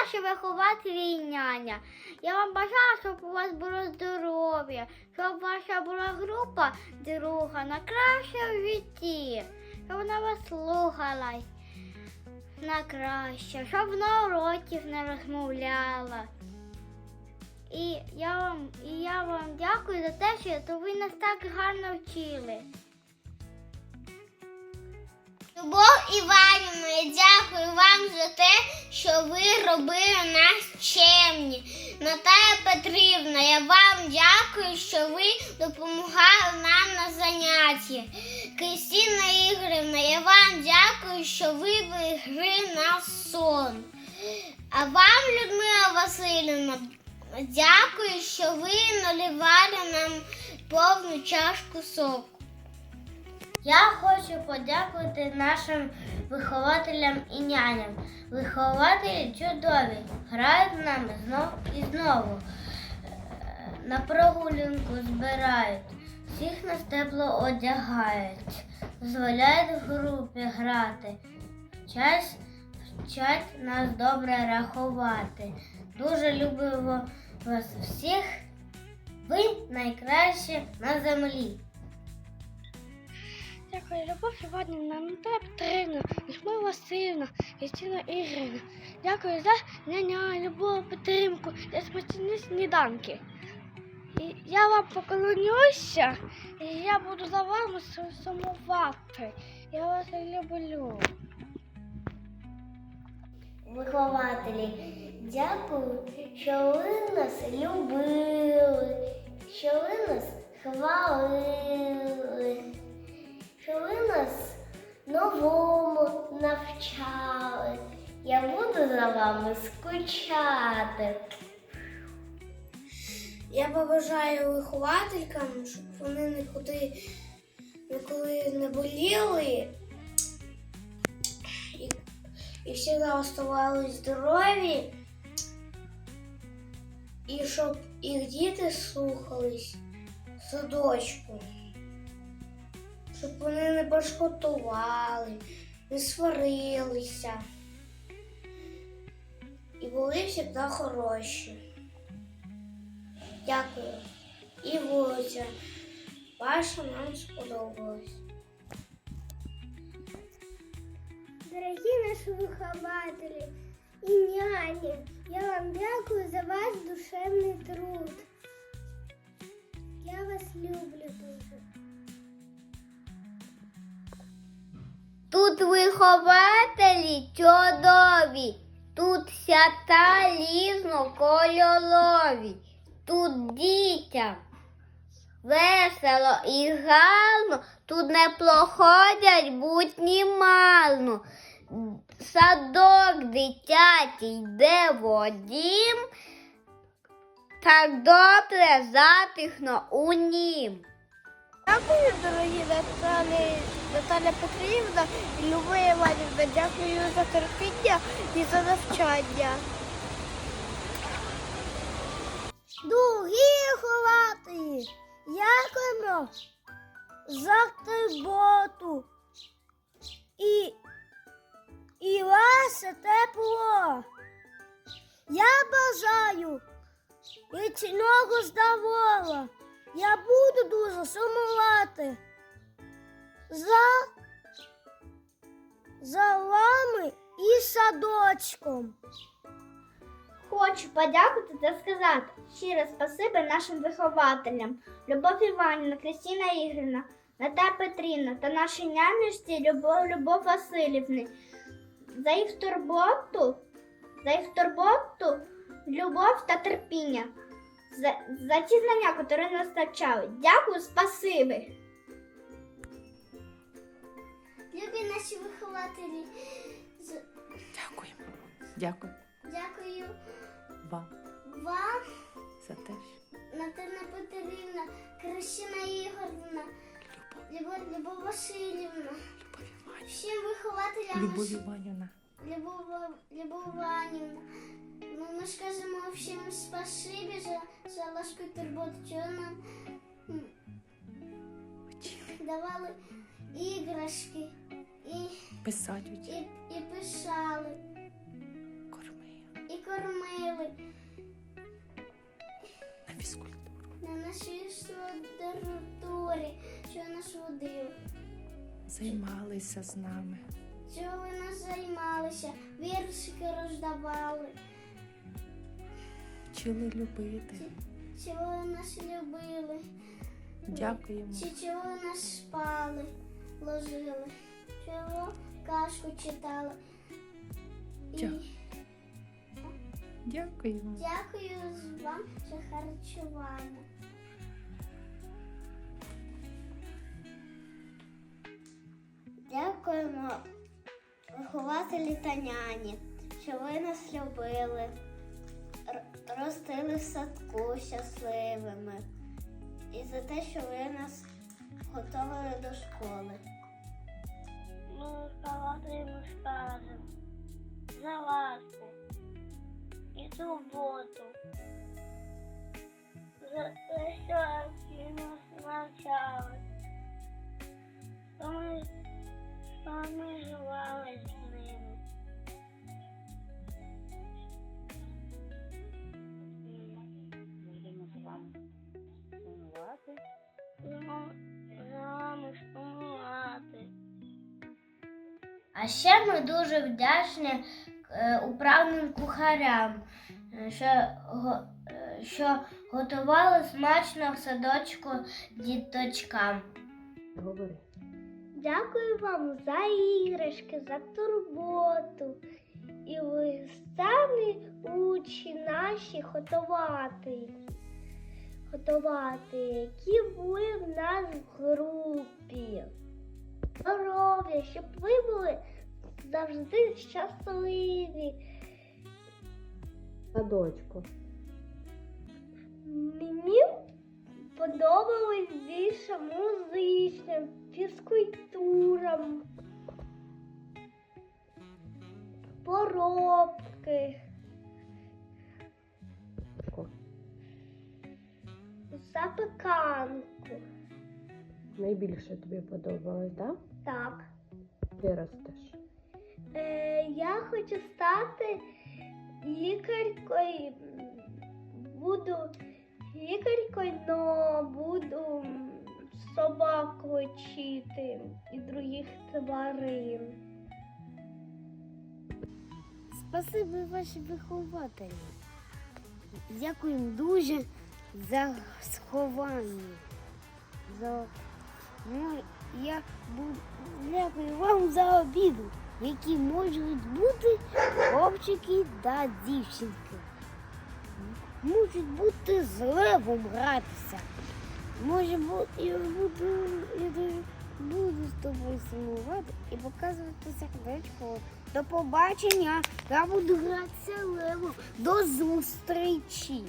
наші вихователі і няня. Я вам бажаю, щоб у вас було здоров'я, щоб ваша була група друга на краще в житті, щоб вона вас слухалась на краще, щоб на уроків не розмовляла. І я вам, і я вам дякую за те, що ви нас так гарно вчили. Любов Іванівна, дякую вам за те, що ви робили нас чемні. Наталя Петрівна, я вам дякую, що ви допомагали нам на занятті. Кристина Ігорівна, я вам дякую, що ви берегли нас сон. А вам, Людмила Васильівна, дякую, що ви наливали нам повну чашку соку. Я хочу подякувати нашим вихователям і няням. Вихователі чудові, грають з нами знов і знову. На прогулянку збирають, всіх нас тепло одягають, дозволяють в групі грати, вчать, вчать нас добре рахувати. Дуже любимо вас всіх. Ви найкращі на землі. Дякую, Любов Іванівна, Наталя Петрівна, Людмила Васильівна, Кристина Ігорівна. Дякую за няня, любов, підтримку, за смачні сніданки. І я вам поклонюся, і я буду за вами сумувати. Я вас люблю. Вихователі, дякую, що ви нас любили, що ви нас хвалили, що ви нас новому навчали. Я буду за вами скучати. Я побажаю вихователькам, щоб вони нікуди ніколи не боліли і, і завжди оставались здорові, і щоб їх діти слухались в садочку, щоб вони не башкотували, не сварилися і були завжди хороші. Дякую. І вулиця. Ваша нам сподобалась. Дорогі наші вихователі і няні, я вам дякую за ваш душевний труд. Вихователі чудові, тут свята різнокольорові, тут дітям весело і гарно, тут не проходять будні марно. Садок дитячий йде в дім, так добре затишно у нім. Дякую, дорогі Наталі, Наталя Петрівна і Люба Іванівна. Дякую за терпіння і за навчання. Дорогі вихователі, дякуємо за турботу і, і ваше тепло. Я бажаю вічного здоров'я. Я буду дуже сумувати за, за вами і садочком. Хочу подякувати та сказати щире спасибі нашим вихователям Любов Іванівна, Кристина Ігорівна, Ната Петрівна та нашій нянюшці Любов, Любов Васильівни за їх турботу, за їх турботу, любов та терпіння, за, за ті знання, які нас навчали. Дякую, спасибі. Наші вихователі, Дякуємо. Дякую. Дякую. Вам. вам, за те, що Наталя Петрівна, Кришина Ігорівна, любов, Любов, Васильівна, Любов Іванівна. всім вихователям Любов Іванівна. Любов, Любов Іванівна. Ну, ми ж кажемо всім спасибі за, за ласку турботу, що нам давали іграшки писати, і, і писали, кормили. і кормили, На фізкультуру. на нашій території, що нас водили. Займалися з нами. Чого ви нас займалися, віршики роздавали, Вчили любити. чого ви нас любили, Дякуємо. чи чого нас спали, ложили, чого казку читали. І Дя- Дякуємо. дякую вам за харчування. Дякуємо вихователі та няні, що ви нас любили, ростили в садку щасливими і за те, що ви нас готували до школи. Ми вихователям скажемо за ласку і турботу. За те, що ви нас навчали. Що ми, що ми живали з ними. А ще ми дуже вдячні е, управним кухарям, е, що, е, що готували смачно в садочку діточкам. Говори. Дякую вам за іграшки, за турботу. І ви самі учі наші готувати. Готувати, які були в нас в групі. Здоров'я, щоб ви були завжди щасливі. Садочку. Мені подобалось більше музичним, фізкультурам, поробки, запеканку. Найбільше тобі подобалось, так? Так. Ти ростеш. Е, я хочу стати лікарькою. Буду лікарькою, но буду собак лечити і других тварин. Спасибі ваші вихователі. Дякуємо дуже за сховання. За... Ну, я. Дякую вам за обіду, які можуть бути хлопчики та дівчинки. Можуть бути з левом гратися. Може бути, я буду, я буду з тобою сумувати і показувати сердечко. До побачення. Я буду гратися левом. До зустрічі.